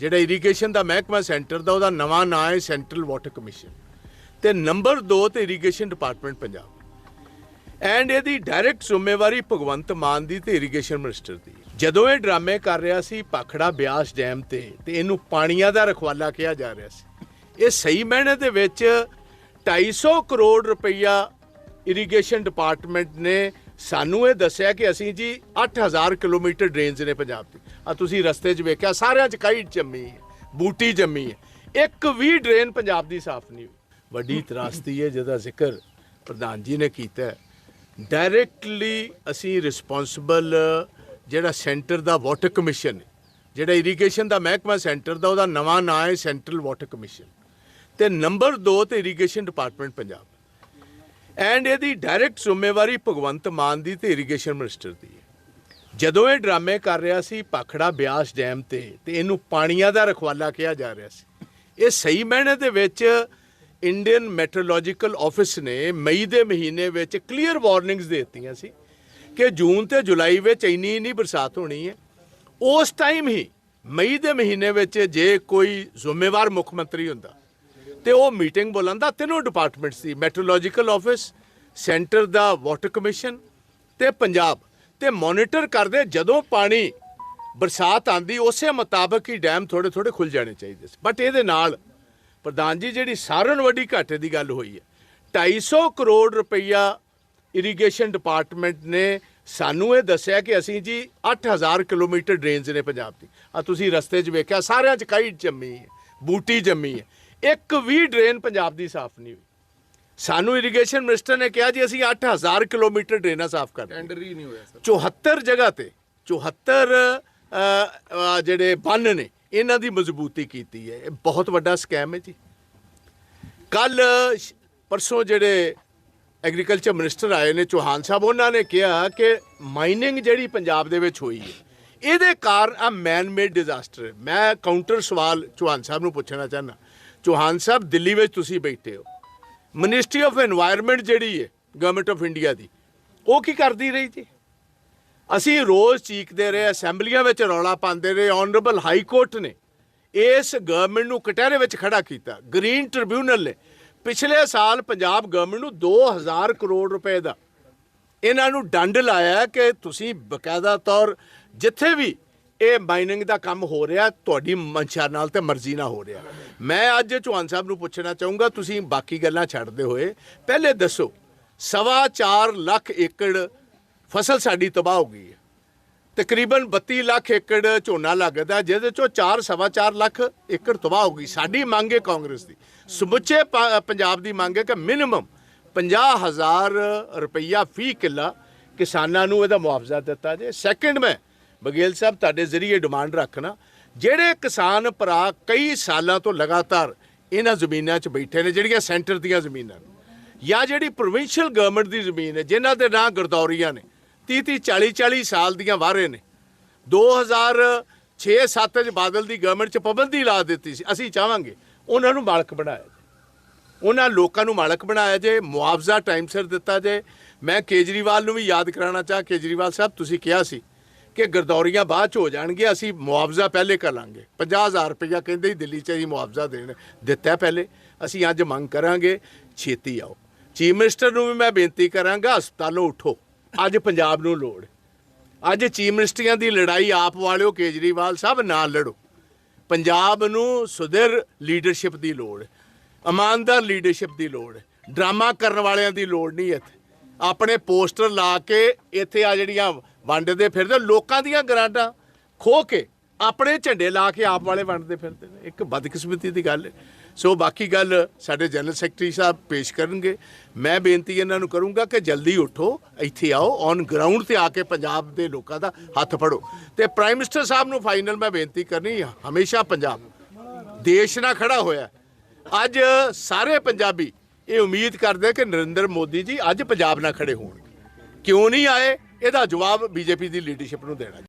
ਜਿਹੜਾ ਇਰੀਗੇਸ਼ਨ ਦਾ ਮਹਿਕਮਾ ਸੈਂਟਰ ਦਾ, ਉਹਦਾ ਨਵਾਂ ਨਾਂ ਹੈ ਸੈਂਟਰਲ ਵਾਟਰ ਕਮਿਸ਼ਨ ਤੇ ਨੰਬਰ 2 ਤੇ ਇਰੀਗੇਸ਼ਨ ਡਿਪਾਰਟਮੈਂਟ ਪੰਜਾਬ। ਐਂਡ ਇਹਦੀ ਡਾਇਰੈਕਟ ਜ਼ਿੰਮੇਵਾਰੀ ਭਗਵੰਤ ਮਾਨ ਦੀ ਤੇ ਇਰੀਗੇਸ਼ਨ ਮਿਨਿਸਟਰ ਦੀ। ਜਦੋਂ ਇਹ ਡਰਾਮੇ ਕਰ ਰਿਹਾ ਸੀ, ਪਾਖੜਾ ਬਿਆਸ ਡੈਮ ਤੇ ਤੇ ਇਹਨੂੰ ਪਾਣੀਆਂ ਦਾ ਰਖਵਾਲਾ ਕਿਹਾ ਜਾ ਰਿਹਾ ਸੀ। ਇਹ ਸਹੀ ਮਾਇਨੇ ਦੇ ਵਿੱਚ 250 ਕਰੋੜ ਰੁਪਈਆ ਇਰੀਗੇਸ਼ਨ ਡਿਪਾਰਟਮੈਂਟ ਨੇ ਸਾਨੂੰ ਇਹ ਦੱਸਿਆ ਕਿ ਅਸੀਂ ਜੀ 8000 ਕਿਲੋਮੀਟਰ ਡਰੇਨਸ ਨੇ ਪੰਜਾਬ ਦੀ। ਆ ਤੁਸੀਂ ਰਸਤੇ 'ਚ ਵੇਖਿਆ, ਸਾਰਿਆਂ 'ਚ ਕਾਈ ਜੰਮੀ ਹੈ, ਬੂਟੀ ਜੰਮੀ ਹੈ। ਇੱਕ ਵੀ ਡਰੇਨ ਪੰਜਾਬ ਦੀ ਸਾਫ਼ ਨਹੀਂ ਹੋਈ। ਵੱਡੀ ਤਰਾਸਤੀ ਹੈ, ਜਿਹਦਾ ਜ਼ਿਕਰ ਪ੍ਰਧਾਨ ਜੀ ਨੇ ਕੀਤਾ ਡਾਇਰੈਕਟਲੀ ਅਸੀਂ ਰਿਸਪੌਂਸਿਬਲ ਜਿਹੜਾ ਸੈਂਟਰ ਦਾ ਵਾਟਰ ਕਮਿਸ਼ਨ ਜਿਹੜਾ ਇਰੀਗੇਸ਼ਨ ਦਾ ਮਹਿਕਮਾ ਸੈਂਟਰ ਦਾ, ਉਹਦਾ ਨਵਾਂ ਨਾਂ ਹੈ ਸੈਂਟਰਲ ਵਾਟਰ ਕਮਿਸ਼ਨ ਤੇ ਨੰਬਰ 2 ਤੇ ਇਰੀਗੇਸ਼ਨ ਡਿਪਾਰਟਮੈਂਟ ਪੰਜਾਬ। ਐਂਡ ਇਹਦੀ ਡਾਇਰੈਕਟ ਜ਼ਿੰਮੇਵਾਰੀ ਭਗਵੰਤ ਮਾਨ ਦੀ ਤੇ ਇਰੀਗੇਸ਼ਨ ਮਿਨਿਸਟਰ ਦੀ ਹੈ। ਜਦੋਂ ਇਹ ਡਰਾਮੇ ਕਰ ਰਿਹਾ ਸੀ, ਪਾਖੜਾ ਬਿਆਸ ਡੈਮ ਤੇ ਤੇ ਇਹਨੂੰ ਪਾਣੀਆਂ ਦਾ ਰਖਵਾਲਾ ਕਿਹਾ ਜਾ ਰਿਹਾ ਸੀ। ਇਹ ਸਹੀ ਮਾਇਨੇ ਦੇ ਵਿੱਚ ਇੰਡੀਅਨ ਮੈਟਰੋਲੋਜੀਕਲ ਆਫਿਸ ਨੇ ਮਈ ਦੇ ਮਹੀਨੇ ਵਿੱਚ ਕਲੀਅਰ ਵਾਰਨਿੰਗਸ ਦੇ ਦਿੱਤੀਆਂ ਸੀ ਕਿ ਜੂਨ ਤੇ ਜੁਲਾਈ ਵਿੱਚ ਇੰਨੀ ਇੰਨੀ ਬਰਸਾਤ ਹੋਣੀ ਹੈ। ਉਸ ਟਾਈਮ ਹੀ ਮਈ ਦੇ ਮਹੀਨੇ ਵਿੱਚ ਜੇ ਕੋਈ ਜ਼ਿੰਮੇਵਾਰ ਮੁੱਖ ਮੰਤਰੀ ਹੁੰਦਾ, ਤੇ ਉਹ ਮੀਟਿੰਗ ਬੁਲਾਉਂਦਾ ਤਿੰਨੋਂ ਡਿਪਾਰਟਮੈਂਟਸ ਦੀ ਮੈਟਰੋਲੋਜੀਕਲ ਆਫਿਸ ਸੈਂਟਰ ਦਾ ਵਾਟਰ ਕਮਿਸ਼ਨ ਤੇ ਪੰਜਾਬ ਤੇ ਮੋਨੀਟਰ ਕਰਦੇ ਜਦੋਂ ਪਾਣੀ ਬਰਸਾਤ ਆਂਦੀ, ਉਸੇ ਮੁਤਾਬਕ ਹੀ ਡੈਮ ਥੋੜੇ ਥੋੜੇ ਖੁੱਲ ਜਾਣੇ ਚਾਹੀਦੇ ਸੀ। ਬਟ ਇਹਦੇ ਨਾਲ ਪ੍ਰਧਾਨ ਜੀ, ਜਿਹੜੀ ਸਾਰਿਆਂ ਨਾਲੋਂ ਵੱਡੀ ਘਾਟੇ ਦੀ ਗੱਲ ਹੋਈ ਹੈ 250 ਕਰੋੜ ਰੁਪਈਆ ਇਰੀਗੇਸ਼ਨ ਡਿਪਾਰਟਮੈਂਟ ਨੇ ਸਾਨੂੰ ਇਹ ਦੱਸਿਆ ਕਿ ਅਸੀਂ ਜੀ 8000 ਕਿਲੋਮੀਟਰ ਡਰੇਨਸ ਨੇ ਪੰਜਾਬ ਦੀ। ਆ ਤੁਸੀਂ ਰਸਤੇ 'ਚ ਵੇਖਿਆ, ਸਾਰਿਆਂ 'ਚ ਕਾਈ ਜੰਮੀ ਹੈ, ਬੂਟੀ ਜੰਮੀ ਹੈ। ਇੱਕ ਵੀ ਡਰੇਨ ਪੰਜਾਬ ਦੀ ਸਾਫ਼ ਨਹੀਂ ਹੋਈ। ਸਾਨੂੰ ਇਰੀਗੇਸ਼ਨ ਮਿਨਿਸਟਰ ਨੇ ਕਿਹਾ ਜੀ ਅਸੀਂ 8000 ਕਿਲੋਮੀਟਰ ਡਰੇਨਾਂ ਸਾਫ਼ ਕਰ। ਟੈਂਡਰ ਹੀ ਨਹੀਂ ਹੋਇਆ ਸਰ। 74 ਜਗ੍ਹਾ ਤੇ 74 ਅ, ਅ, ਜਿਹੜੇ ਬੰਨ ਨੇ ਇਹਨਾਂ ਦੀ ਮਜ਼ਬੂਤੀ ਕੀਤੀ ਹੈ। ਇਹ ਬਹੁਤ ਵੱਡਾ ਸਕੈਮ ਹੈ ਜੀ। ਕੱਲ ਪਰਸੋਂ ਜਿਹੜੇ ਐਗਰੀਕਲਚਰ ਮਿਨਿਸਟਰ ਆਏ ਨੇ ਚੌਹਾਨ ਸਾਹਿਬ ਉਹਨਾਂ ਨੇ ਕਿਹਾ ਕਿ ਮਾਈਨਿੰਗ ਜਿਹੜੀ ਪੰਜਾਬ ਦੇ ਵਿੱਚ ਹੋਈ ਹੈ ਇਹਦੇ ਕਾਰਨ ਆ ਮੈਨ ਮੇਡ ਡਿਜ਼ਾਸਟਰ ਮੈਂ ਕਾਊਂਟਰ ਸਵਾਲ ਚੌਹਾਨ ਸਾਹਿਬ ਨੂੰ ਪੁੱਛਣਾ ਚਾਹਨਾ ਚੌਹਾਨ ਸਾਹਿਬ ਦਿੱਲੀ ਵਿੱਚ ਤੁਸੀਂ ਬੈਠੇ ਹੋ। ਮਿਨਿਸਟਰੀ ਆਫ এনवायरमेंट ਜਿਹੜੀ ਹੈ ਗਵਰਨਮੈਂਟ ਆਫ ਇੰਡੀਆ ਦੀ, ਉਹ ਕੀ ਕਰਦੀ ਰਹੀ ਜੀ? ਅਸੀਂ ਰੋਜ਼ ਚੀਕਦੇ ਰਹੇ, ਅਸੈਂਬਲੀਆਂ ਵਿੱਚ ਰੌਲਾ ਪਾਉਂਦੇ ਰਹੇ ਆਨਰੇਬਲ ਹਾਈ ਕੋਰਟ ਨੇ ਇਸ ਗਵਰਨਮੈਂਟ ਨੂੰ ਕਟਹਿਰੇ ਵਿੱਚ ਖੜਾ ਕੀਤਾ ਗ੍ਰੀਨ ਟ੍ਰਿਬਿਊਨਲ ਨੇ। ਪਿਛਲੇ ਸਾਲ ਪੰਜਾਬ ਗਵਰਨਮੈਂਟ ਨੂੰ 2000 ਕਰੋੜ ਰੁਪਏ ਦਾ ਇਹਨਾਂ ਨੂੰ ਡੰਡ ਲਾਇਆ ਕਿ ਤੁਸੀਂ ਬਕਾਇਦਾ ਤੌਰ ਜਿੱਥੇ ਵੀ ਇਹ ਮਾਈਨਿੰਗ ਦਾ ਕੰਮ ਹੋ ਰਿਹਾ, ਤੁਹਾਡੀ ਮਨਸ਼ਾ ਨਾਲ ਤੇ ਮਰਜ਼ੀ ਨਾਲ ਹੋ ਰਿਹਾ। ਮੈਂ ਅੱਜ ਚੌਹਾਨ ਸਾਹਿਬ ਨੂੰ ਪੁੱਛਣਾ ਚਾਹੂੰਗਾ, ਤੁਸੀਂ ਬਾਕੀ ਗੱਲਾਂ ਛੱਡਦੇ ਹੋਏ। ਪਹਿਲੇ ਦੱਸੋ, ਸਵਾ ਚਾਰ ਲੱਖ ਏਕੜ ਫਸਲ ਸਾਡੀ ਤਬਾਹ ਹੋ ਗਈ ਹੈ। ਤਕਰੀਬਨ 32 ਲੱਖ ਏਕੜ ਝੋਨਾ ਲੱਗਦਾ, ਜਿਹਦੇ ਚੋਂ 4 ਸਵਾ ਚਾਰ ਲੱਖ ਏਕੜ ਤਬਾਹ ਹੋ ਗਈ। ਸਾਡੀ ਮੰਗ ਹੈ ਕਾਂਗਰਸ ਦੀ। ਸਮੁੱਚੇ ਪ- ਪੰਜਾਬ ਦੀ ਮੰਗ ਹੈ ਕਿ ਮਿਨੀਮਮ 50000 ਰੁਪਈਆ ਫੀ ਕਿੱਲਾ ਕਿਸਾਨਾਂ ਨੂੰ ਇਹਦਾ ਮੁਆਵਜ਼ਾ ਦਿੱਤਾ ਜੇ ਸੈਕੰਡ ਮੈਂ ਬਗੇਲ ਸਾਹਿਬ, ਤੁਹਾਡੇ ਜ਼ਰੀਏ ਡਿਮਾਂਡ ਰੱਖਣਾ। ਜਿਹੜੇ ਕਿਸਾਨ ਭਰਾ ਕਈ ਸਾਲਾਂ ਤੋਂ ਲਗਾਤਾਰ ਇਹਨਾਂ ਜ਼ਮੀਨਾਂ 'ਚ ਬੈਠੇ ਨੇ, ਜਿਹੜੀਆਂ ਸੈਂਟਰ ਦੀਆਂ ਜ਼ਮੀਨਾਂ ਜਾਂ ਜਿਹੜੀ ਪ੍ਰੋਵਿੰਸ਼ੀਅਲ ਗਵਰਨਮੈਂਟ ਦੀ ਜ਼ਮੀਨ ਹੈ, ਜਿਨ੍ਹਾਂ ਦੇ ਨਾਂ ਗਰਦੌਰੀਆਂ ਨੇ 30 30 40 40 ਸਾਲ ਦੀਆਂ ਵਾਰੇ ਨੇ। 2006-7 ਚ ਬਾਦਲ ਦੀ ਗਵਰਨਮੈਂਟ ਚ ਪਾਬੰਦੀ ਲਾ ਦਿੱਤੀ ਸੀ। ਅਸੀਂ ਚਾਹਾਂਗੇ ਉਹਨਾਂ ਨੂੰ ਮਾਲਕ ਬਣਾਇਆ ਜਾਏ। ਉਹਨਾਂ ਲੋਕਾਂ ਨੂੰ ਮਾਲਕ ਬਣਾਇਆ ਜੇ ਮੁਆਵਜ਼ਾ ਟਾਈਮ ਸਿਰ ਦਿੱਤਾ ਜੇ ਮੈਂ ਕੇਜਰੀਵਾਲ ਨੂੰ ਵੀ ਯਾਦ ਕਰਾਉਣਾ ਚਾਹ। ਕੇਜਰੀਵਾਲ ਸਾਹਿਬ, ਤੁਸੀਂ ਕਿਹਾ ਸੀ ਕਿ ਗਰਦੌਰੀਆਂ ਬਾਅਦ ਚ ਹੋ ਜਾਣਗੇ ਅਸੀਂ ਮੁਆਵਜ਼ਾ ਪਹਿਲੇ ਕਰ ਲਾਂਗੇ। 50000 ਰੁਪਇਆ ਕਹਿੰਦੇ ਹੀ ਦਿੱਲੀ ਚ ਅਸੀਂ ਮੁਆਵਜ਼ਾ ਦੇਣ, ਦਿੱਤਾ ਪਹਿਲੇ। ਅਸੀਂ ਅੱਜ ਮੰਗ ਕਰਾਂਗੇ, ਛੇਤੀ ਆਓ। ਚੀਫ ਮਿਨਿਸਟਰ ਨੂੰ ਵੀ ਮੈਂ ਬੇਨਤੀ ਕਰਾਂਗਾ, ਹਸਪਤਾਲੋਂ ਉਠੋ। ਅੱਜ ਪੰਜਾਬ ਨੂੰ ਲੋੜ। ਅੱਜ ਚੀਫ ਮਿਨਿਸਟਰੀਆਂ ਦੀ ਲੜਾਈ ਆਪ ਵਾਲਿਓ, ਕੇਜਰੀਵਾਲ ਸਾਹਿਬ ਨਾਲ ਲੜੋ। ਪੰਜਾਬ ਨੂੰ ਸੁਧਿਰ ਲੀਡਰਸ਼ਿਪ ਦੀ ਲੋੜ। ਇਮਾਨਦਾਰ ਲੀਡਰਸ਼ਿਪ ਦੀ ਲੋੜ। ਡਰਾਮਾ ਕਰਨ ਵਾਲਿਆਂ ਦੀ ਲੋੜ ਨਹੀਂ ਇੱਥੇ। ਆਪਣੇ ਪੋਸਟਰ ਲਾ ਕੇ ਇੱਥੇ ਆ ਜਿਹੜੀਆਂ ਵੰਡਦੇ ਫਿਰਦੇ, ਲੋਕਾਂ ਦੀਆਂ ਗਰਾਂਟਾਂ ਖੋ ਕੇ ਆਪਣੇ ਝੰਡੇ ਲਾ ਕੇ ਆਪ ਵਾਲੇ ਵੰਡਦੇ ਫਿਰਦੇ ਨੇ। ਇੱਕ ਬਦਕਿਸਮਤੀ ਦੀ ਗੱਲ ਹੈ। ਸੋ ਬਾਕੀ ਗੱਲ ਸਾਡੇ ਜਨਰਲ ਸੈਕਟਰੀ ਸਾਹਿਬ ਪੇਸ਼ ਕਰਨਗੇ। ਮੈਂ ਬੇਨਤੀ ਇਹਨਾਂ ਨੂੰ ਕਰੂੰਗਾ ਕਿ ਜਲਦੀ ਉਠੋ, ਇੱਥੇ ਆਓ, ਔਨ ਗਰਾਊਂਡ ਤੇ ਆ ਕੇ ਪੰਜਾਬ ਦੇ ਲੋਕਾਂ ਦਾ ਹੱਥ ਫੜੋ। ਤੇ ਪ੍ਰਾਈਮ ਮਿਨਿਸਟਰ ਸਾਹਿਬ ਨੂੰ ਫਾਈਨਲ ਮੈਂ ਬੇਨਤੀ ਕਰਨੀ, ਹਮੇਸ਼ਾ ਪੰਜਾਬ, ਦੇਸ਼ ਨਾਲ ਖੜਾ ਹੋਇਆ। ਅੱਜ ਸਾਰੇ ਪੰਜਾਬੀ ਇਹ ਉਮੀਦ ਕਰਦੇ ਕਿ ਨਰਿੰਦਰ ਮੋਦੀ ਜੀ ਅੱਜ ਪੰਜਾਬ ਨਾਲ ਖੜੇ ਹੋਣ ਕਿਉਂ ਨਹੀਂ ਆਏ? ਇਹਦਾ ਜਵਾਬ ਬੀਜੇਪੀ ਦੀ ਲੀਡਰਸ਼ਿਪ ਨੂੰ ਦੇਣਾ